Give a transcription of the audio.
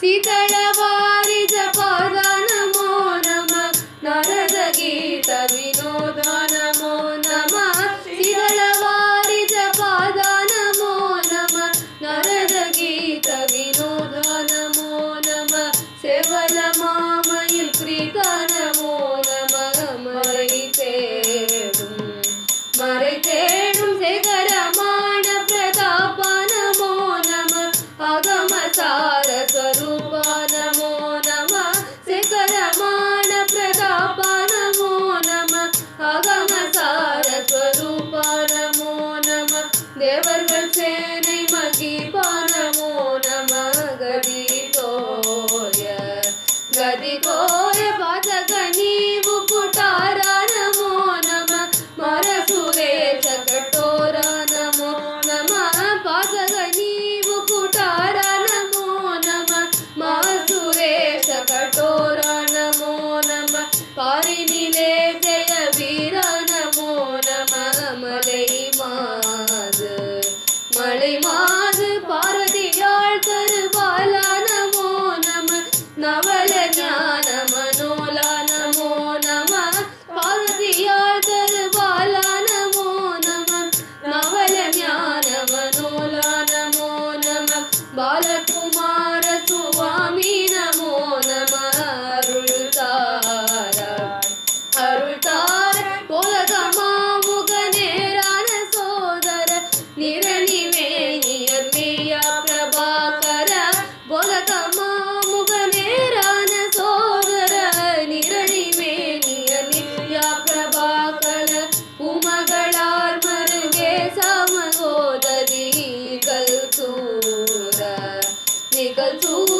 Si. मनसे निमति पानमो नम गदितोय गदितोय पादकनीव 的足